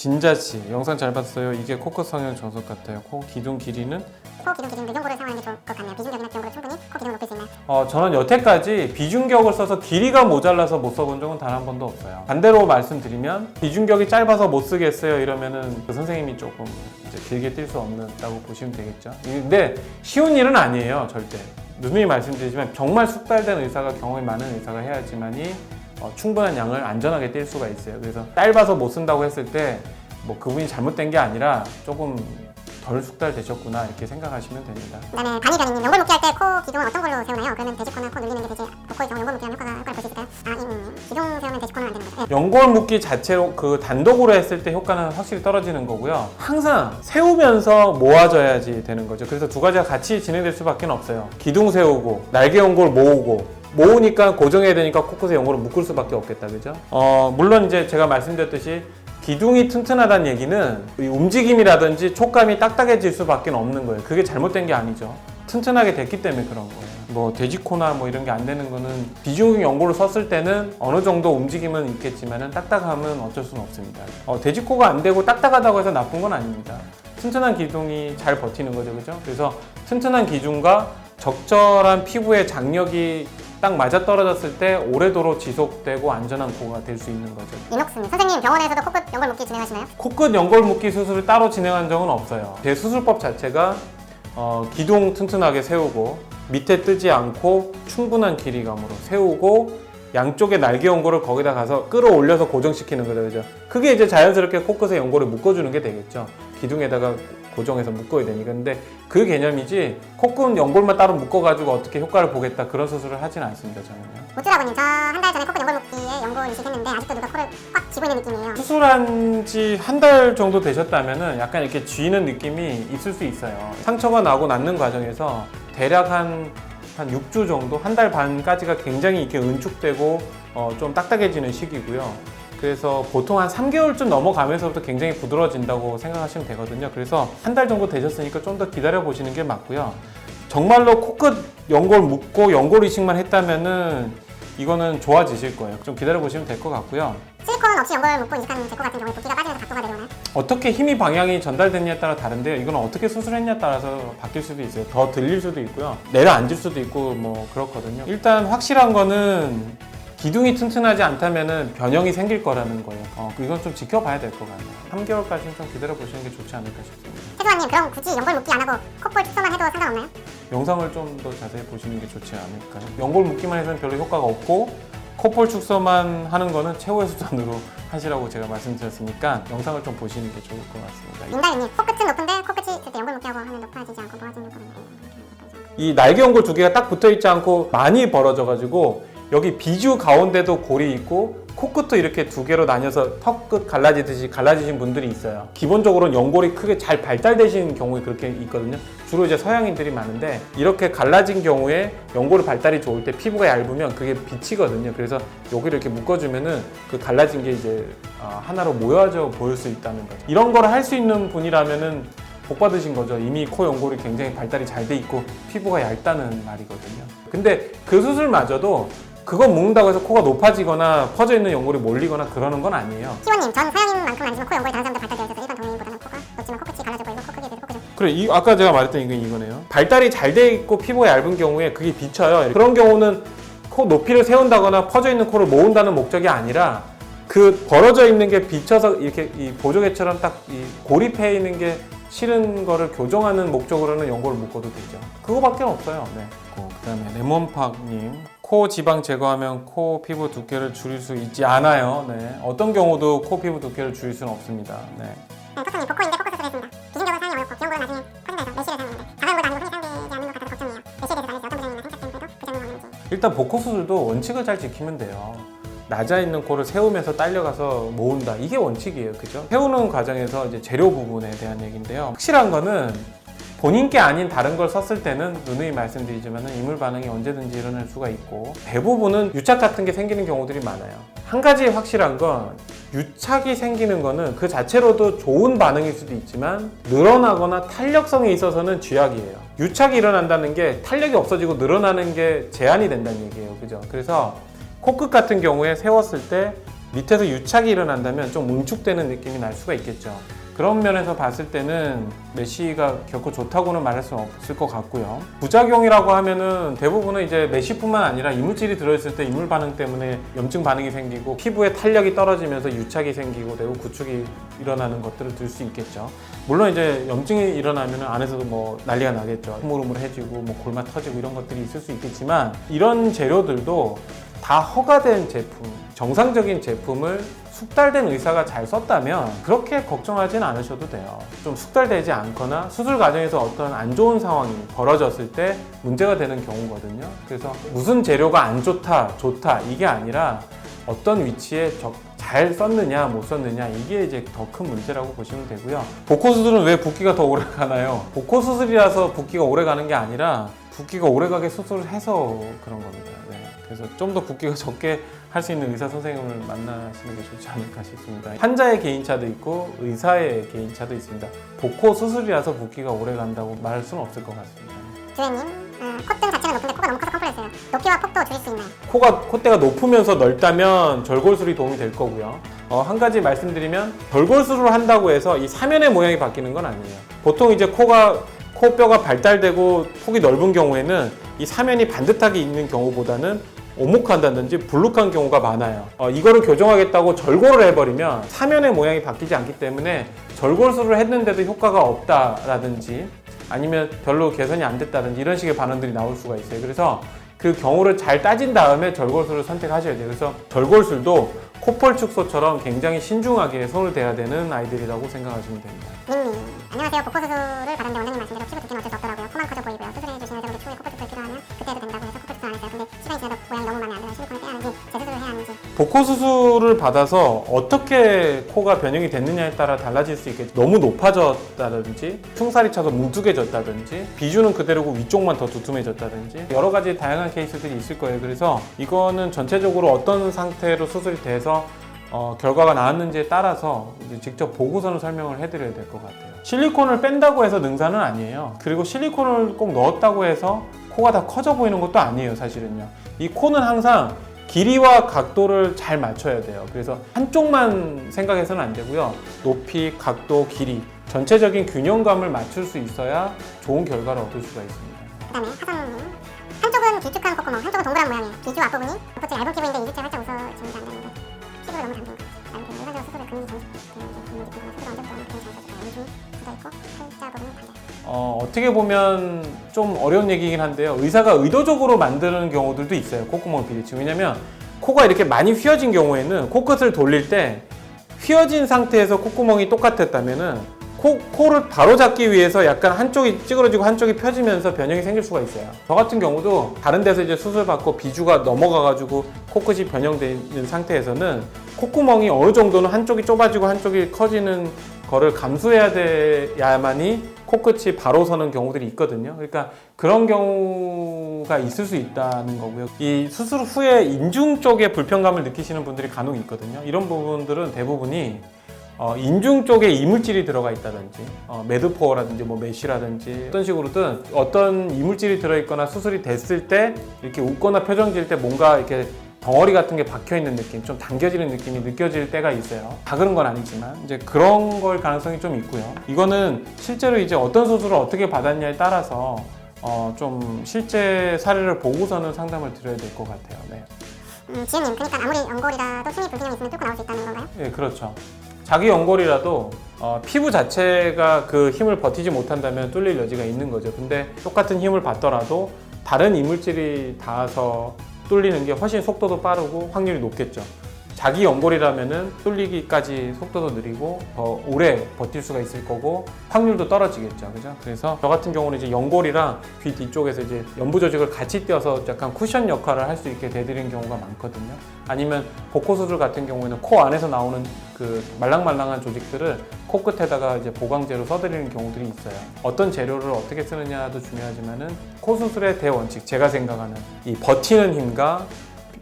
진자씨 영상 잘 봤어요. 이게 코끝 성형 정석 같아요. 코 기둥 길이는 코 기둥 기준 미용고를 사용하는 게 좋을 것 같네요. 비중격이나 비용고를 충분히 코 기둥을 높일 수 있나요? 어, 저는 여태까지 비중격을 써서 길이가 모자라서 못 써본 적은 단 한 번도 없어요. 반대로 말씀드리면 비중격이 짧아서 못 쓰겠어요 이러면은 그 선생님이 조금 이제 길게 뛸 수 없는다고 보시면 되겠죠. 근데 쉬운 일은 아니에요 절대. 누누이 말씀드리지만 정말 숙달된 의사가 경험이 많은 의사가 해야지만이 어, 충분한 양을 안전하게 뛸 수가 있어요. 그래서 짧아서 못 쓴다고 했을 때 뭐 그분이 잘못된 게 아니라 조금 덜 숙달되셨구나 이렇게 생각하시면 됩니다. 그다음에 반이변님 연골 묶기 할 때 코 기둥은 어떤 걸로 세우나요? 그러면 돼지코나 코 늘리는 게 되지 코의 경우 연골 묶기하면 효과가 효과를 볼 수 있을까요? 아 이님 기둥 세우면 돼지코는 안 되는 거죠? 네. 연골 묶기 자체로 그 단독으로 했을 때 효과는 확실히 떨어지는 거고요. 항상 세우면서 모아져야지 되는 거죠. 그래서 두 가지가 같이 진행될 수밖에 없어요. 기둥 세우고 날개 연골 모으고 모으니까 고정해야 되니까 코끝에 연골을 묶을 수밖에 없겠다, 그죠? 어 물론 이제 제가 말씀드렸듯이 기둥이 튼튼하다는 얘기는 이 움직임이라든지 촉감이 딱딱해질 수밖에 없는 거예요. 그게 잘못된 게 아니죠. 튼튼하게 됐기 때문에 그런 거예요. 뭐 돼지코나 뭐 이런 게 안 되는 거는 비중 연고를 썼을 때는 어느 정도 움직임은 있겠지만은 딱딱함은 어쩔 수는 없습니다. 어, 돼지코가 안 되고 딱딱하다고 해서 나쁜 건 아닙니다. 튼튼한 기둥이 잘 버티는 거죠, 그죠? 그래서 튼튼한 기둥과 적절한 피부의 장력이 딱 맞아 떨어졌을 때 오래도록 지속되고 안전한 코가 될 수 있는 거죠. 이녹스님 선생님 병원에서도 코끝 연골 묶기 진행하시나요? 코끝 연골 묶기 수술을 따로 진행한 적은 없어요. 제 수술법 자체가 어, 기둥 튼튼하게 세우고 밑에 뜨지 않고 충분한 길이감으로 세우고 양쪽에 날개 연골을 거기다 가서 끌어올려서 고정시키는 거죠, 그죠? 그게 이제 자연스럽게 코끝에 연골을 묶어주는 게 되겠죠. 기둥에다가 고정해서 묶어야 되니까. 근데 그 개념이지 코끝 연골만 따로 묶어가지고 어떻게 효과를 보겠다 그런 수술을 하진 않습니다, 저는요. 모쭈라고님 저 한 달 전에 코끝 연골 묶기에 연골 이식했는데 아직도 누가 코를 꽉 쥐고 있는 느낌이에요. 수술한 지 한 달 정도 되셨다면은 약간 이렇게 쥐는 느낌이 있을 수 있어요. 상처가 나고 낫는 과정에서 대략 한, 한 6주 정도, 한 달 반까지가 굉장히 이렇게 은축되고 어, 좀 딱딱해지는 시기고요. 그래서 보통 한 3개월쯤 넘어가면서부터 굉장히 부드러워진다고 생각하시면 되거든요. 그래서 한 달 정도 되셨으니까 좀 더 기다려 보시는 게 맞고요. 정말로 코끝 연골 묶고 연골 이식만 했다면은 이거는 좋아지실 거예요. 좀 기다려 보시면 될 것 같고요. 실리콘 없이 연골 묶고 이식하는 제코 같은 경우에 붓기가 빠지면서 각도가 내려오나요? 어떻게 힘이 방향이 전달됐냐에 따라 다른데요. 이건 어떻게 수술했냐에 따라서 바뀔 수도 있어요. 더 들릴 수도 있고요. 내려앉을 수도 있고 뭐 그렇거든요. 일단 확실한 거는 기둥이 튼튼하지 않다면은 변형이 생길 거라는 거예요. 어, 이건 좀 지켜봐야 될 것 같아요. 3개월까지는 좀 기다려 보시는 게 좋지 않을까 싶습니다. 태수아님 그럼 굳이 연골 묶기 안 하고 콧볼 축소만 해도 상관없나요? 영상을 좀 더 자세히 보시는 게 좋지 않을까요? 연골 묶기만 해서는 별로 효과가 없고 코볼 축소만 하는 거는 최후의 수단으로 하시라고 제가 말씀드렸으니까 영상을 좀 보시는 게 좋을 것 같습니다. 민다윤님 코끝은 높은데 코끝이 때 연골 묶기 하고 하면 높아지지 않고 모아지는 효과가 있나요? 이 날개 연골 두 개가 딱 붙어 있지 않고 많이 벌어져 가지고 여기 비주 가운데도 골이 있고 코끝도 이렇게 두 개로 나뉘어서 턱끝 갈라지듯이 갈라지신 분들이 있어요. 기본적으로는 연골이 크게 잘 발달되신 경우에 그렇게 있거든요. 주로 이제 서양인들이 많은데 이렇게 갈라진 경우에 연골 발달이 좋을 때 피부가 얇으면 그게 비치거든요. 그래서 여기를 이렇게 묶어주면은 그 갈라진 게 이제 아, 하나로 모여져 보일 수 있다는 거죠. 이런 걸 할 수 있는 분이라면은 복 받으신 거죠. 이미 코 연골이 굉장히 발달이 잘 돼 있고 피부가 얇다는 말이거든요. 근데 그 수술마저도 그건 묶는다고 해서 코가 높아지거나 퍼져 있는 연골이 몰리거나 그러는 건 아니에요. 희원님 전 서양인만큼은 아니지만 코 연골이 다른 사람들 발달되어 있어서 일반 동양인보다는 코가 높지만 코끝이 갈라져 보이고 코 크기에 비해서 코끝은 그래, 이 아까 제가 말했던 이건 이거네요. 발달이 잘 돼 있고 피부가 얇은 경우에 그게 비쳐요. 그런 경우는 코 높이를 세운다거나 퍼져 있는 코를 모은다는 목적이 아니라 그 벌어져 있는 게 비쳐서 이렇게 이 보조개처럼 딱 이 고립해 있는 게 싫은 거를 교정하는 목적으로는 연골을 묶어도 되죠. 그거밖에 없어요. 네. 그 다음에 레몬팍님. 코 지방 제거하면 코 피부 두께를 줄일 수 있지 않아요. 네. 어떤 경우도 코 피부 두께를 줄일 수는 없습니다. 네. 네, 토토님 복코인데 코끝 수술했습니다. 비중격은 사용이 어렵고 연골은 나중에 커진다 해서 메쉬를 사용하는데 가방보다 아니고 흔히 사용되지 않는 것 같아서 걱정이에요. 메쉬에 대해서 알려주세요. 어떤 부작용이나 후에도 부작용이 없는지. 일단 복코 수술도 원칙을 잘 지키면 돼요. 낮아 있는 코를 세우면서 딸려가서 모은다. 이게 원칙이에요. 그죠? 세우는 과정에서 이제 재료 부분에 대한 얘기인데요. 확실한 거는 본인 게 아닌 다른 걸 썼을 때는 누누이 말씀드리지만 이물 반응이 언제든지 일어날 수가 있고 대부분은 유착 같은 게 생기는 경우들이 많아요. 한 가지 확실한 건 유착이 생기는 거는 그 자체로도 좋은 반응일 수도 있지만 늘어나거나 탄력성에 있어서는 쥐약이에요. 유착이 일어난다는 게 탄력이 없어지고 늘어나는 게 제한이 된다는 얘기예요. 그죠? 그래서 코끝 같은 경우에 세웠을 때 밑에서 유착이 일어난다면 좀 응축되는 느낌이 날 수가 있겠죠. 그런 면에서 봤을 때는 메시가 결코 좋다고는 말할 수는 없을 것 같고요. 부작용이라고 하면은 대부분은 이제 메시뿐만 아니라 이물질이 들어있을 때 이물 반응 때문에 염증 반응이 생기고 피부에 탄력이 떨어지면서 유착이 생기고 내부 구축이 일어나는 것들을 들 수 있겠죠. 물론 이제 염증이 일어나면 안에서도 뭐 난리가 나겠죠. 흐물흐물해지고 뭐 골마 터지고 이런 것들이 있을 수 있겠지만 이런 재료들도 다 허가된 제품, 정상적인 제품을 숙달된 의사가 잘 썼다면 그렇게 걱정하진 않으셔도 돼요. 좀 숙달되지 않거나 수술 과정에서 어떤 안 좋은 상황이 벌어졌을 때 문제가 되는 경우거든요. 그래서 무슨 재료가 안 좋다, 좋다 이게 아니라 어떤 위치에 적- 잘 썼느냐 못 썼느냐 이게 이제 더 큰 문제라고 보시면 되고요. 복코 수술은 왜 붓기가 더 오래 가나요? 복코 수술이라서 붓기가 오래 가는 게 아니라 붓기가 오래 가게 수술을 해서 그런 겁니다. 네. 그래서 좀 더 붓기가 적게 할 수 있는 의사 선생님을 만나시는 게 좋지 않을까 싶습니다. 환자의 개인차도 있고 의사의 개인차도 있습니다. 복코 수술이라서 붓기가 오래 간다고 말할 수는 없을 것 같습니다. 주연님, 어, 콧등 자체가 높은데 코가 너무 커서 컴플렉스예요. 높이와 폭도 줄일 수 있나요? 코가 콧대가 높으면서 넓다면 절골술이 도움이 될 거고요. 어, 한 가지 말씀드리면 절골술을 한다고 해서 이 사면의 모양이 바뀌는 건 아니에요. 보통 이제 코가 코뼈가 발달되고 폭이 넓은 경우에는 이 사면이 반듯하게 있는 경우보다는 오목한다든지 불룩한 경우가 많아요. 어, 이거를 교정하겠다고 절골을 해버리면 사면의 모양이 바뀌지 않기 때문에 절골술을 했는데도 효과가 없다라든지 아니면 별로 개선이 안 됐다든지 이런 식의 반응들이 나올 수가 있어요. 그래서 그 경우를 잘 따진 다음에 절골술을 선택하셔야 돼요. 그래서 절골술도 코펄 축소처럼 굉장히 신중하게 손을 대야 되는 아이들이라고 생각하시면 됩니다. 민님, 안녕하세요. 복코 수술 복코 수술을 받아서 어떻게 코가 변형이 됐느냐에 따라 달라질 수 있겠죠. 너무 높아졌다든지, 흉살이 차서 뭉툭해졌다든지, 비주는 그대로고 위쪽만 더 두툼해졌다든지, 여러 가지 다양한 케이스들이 있을 거예요. 그래서 이거는 전체적으로 어떤 상태로 수술이 돼서 어, 결과가 나왔는지에 따라서 직접 보고서는 설명을 해드려야 될 것 같아요. 실리콘을 뺀다고 해서 능사는 아니에요. 그리고 실리콘을 꼭 넣었다고 해서 코가 다 커져 보이는 것도 아니에요, 사실은요. 이 코는 항상 길이와 각도를 잘 맞춰야 돼요. 그래서 한쪽만 생각해서는 안 되고요. 높이, 각도, 길이, 전체적인 균형감을 맞출 수 있어야 좋은 결과를 얻을 수가 있습니다. 그다음에 하성님, 한쪽은 길쭉한 콧구멍, 한쪽은 동그란 모양이에요. 비주 앞부분이 겉이 얇은 피부인데 이집체 활짝 웃어지면서 안 되는데 피부를 너무 피부 일반적으로 수술을 근육이 장 근육이 피부가 수술 언제부터 오면 근육이 장착돼 양중 굳어 있고 팔자 부분은 반대. 어, 어떻게 보면 좀 어려운 얘기긴 한데요. 의사가 의도적으로 만드는 경우들도 있어요. 콧구멍 비리치. 왜냐면 코가 이렇게 많이 휘어진 경우에는 코끝을 돌릴 때 휘어진 상태에서 콧구멍이 똑같았다면은 코, 코를 바로 잡기 위해서 약간 한쪽이 찌그러지고 한쪽이 펴지면서 변형이 생길 수가 있어요. 저 같은 경우도 다른 데서 이제 수술 받고 비주가 넘어가가지고 코끝이 변형되어 있는 상태에서는 콧구멍이 어느 정도는 한쪽이 좁아지고 한쪽이 커지는 거를 감수해야 돼야만이 코끝이 바로 서는 경우들이 있거든요. 그러니까 그런 경우가 있을 수 있다는 거고요. 이 수술 후에 인중 쪽에 불편감을 느끼시는 분들이 간혹 있거든요. 이런 부분들은 대부분이 어, 인중 쪽에 이물질이 들어가 있다든지 어, 매드포어라든지 뭐 메쉬라든지 어떤 식으로든 어떤 이물질이 들어있거나 수술이 됐을 때 이렇게 웃거나 표정 지을 때 뭔가 이렇게 덩어리 같은 게 박혀 있는 느낌, 좀 당겨지는 느낌이 느껴질 때가 있어요. 다 그런 건 아니지만 이제 그런 걸 가능성이 좀 있고요. 이거는 실제로 이제 어떤 수술을 어떻게 받았냐에 따라서 어, 좀 실제 사례를 보고서는 상담을 드려야 될 것 같아요. 네. 음, 지은님, 그러니까 아무리 연골이라도 힘이 불균형이 있으면 뚫고 나올 수 있다는 건가요? 예, 그렇죠. 자기 연골이라도 어, 피부 자체가 그 힘을 버티지 못한다면 뚫릴 여지가 있는 거죠. 근데 똑같은 힘을 받더라도 다른 이물질이 닿아서 뚫리는 게 훨씬 속도도 빠르고 확률이 높겠죠. 자기 연골이라면은 뚫리기까지 속도도 느리고 더 오래 버틸 수가 있을 거고 확률도 떨어지겠죠. 그죠? 그래서 저 같은 경우는 이제 연골이랑 귀 뒤쪽에서 이제 연부 조직을 같이 띄어서 약간 쿠션 역할을 할 수 있게 대드리는 경우가 많거든요. 아니면 복코 수술 같은 경우에는 코 안에서 나오는 그 말랑말랑한 조직들을 코끝에다가 이제 보강제로 써드리는 경우들이 있어요. 어떤 재료를 어떻게 쓰느냐도 중요하지만은 코 수술의 대원칙, 제가 생각하는 이 버티는 힘과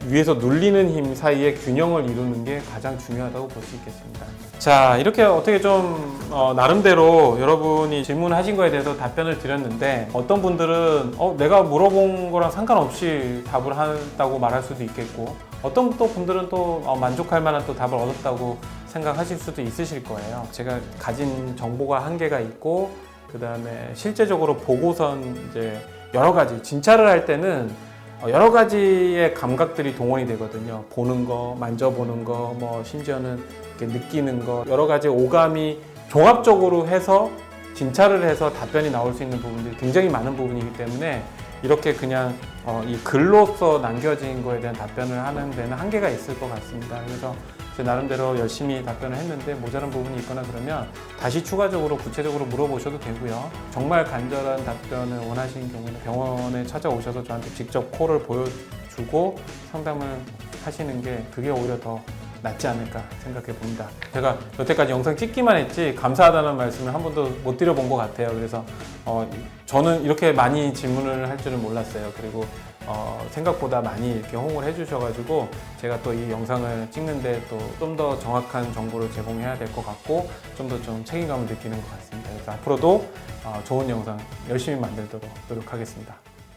위에서 눌리는 힘 사이의 균형을 이루는 게 가장 중요하다고 볼 수 있겠습니다. 자, 이렇게 어떻게 좀 어, 나름대로 여러분이 질문하신 거에 대해서 답변을 드렸는데 어떤 분들은 어, 내가 물어본 거랑 상관없이 답을 한다고 말할 수도 있겠고 어떤 또 분들은 또 어, 만족할 만한 또 답을 얻었다고 생각하실 수도 있으실 거예요. 제가 가진 정보가 한계가 있고 그 다음에 실제적으로 보고선 이제 여러 가지 진찰을 할 때는 어, 여러 가지의 감각들이 동원이 되거든요. 보는 거, 만져보는 거, 뭐 심지어는 이렇게 느끼는 거 여러 가지 오감이 종합적으로 해서 진찰을 해서 답변이 나올 수 있는 부분들이 굉장히 많은 부분이기 때문에 이렇게 그냥 어, 이 글로써 남겨진 거에 대한 답변을 하는 데는 한계가 있을 것 같습니다. 그래서 제 나름대로 열심히 답변을 했는데 모자란 부분이 있거나 그러면 다시 추가적으로 구체적으로 물어보셔도 되고요. 정말 간절한 답변을 원하시는 경우는 병원에 찾아오셔서 저한테 직접 코를 보여주고 상담을 하시는 게 그게 오히려 더 낫지 않을까 생각해 봅니다. 제가 여태까지 영상 찍기만 했지 감사하다는 말씀을 한 번도 못 드려본 것 같아요. 그래서 어, 저는 이렇게 많이 질문을 할 줄은 몰랐어요. 그리고 어, 생각보다 많이 이렇게 호응을 해주셔가지고 제가 또 이 영상을 찍는데 또 좀 더 정확한 정보를 제공해야 될 것 같고 좀 더좀 책임감을 느끼는 것 같습니다. 그래서 앞으로도 어, 좋은 영상 열심히 만들도록 노력하겠습니다.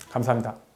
감사합니다.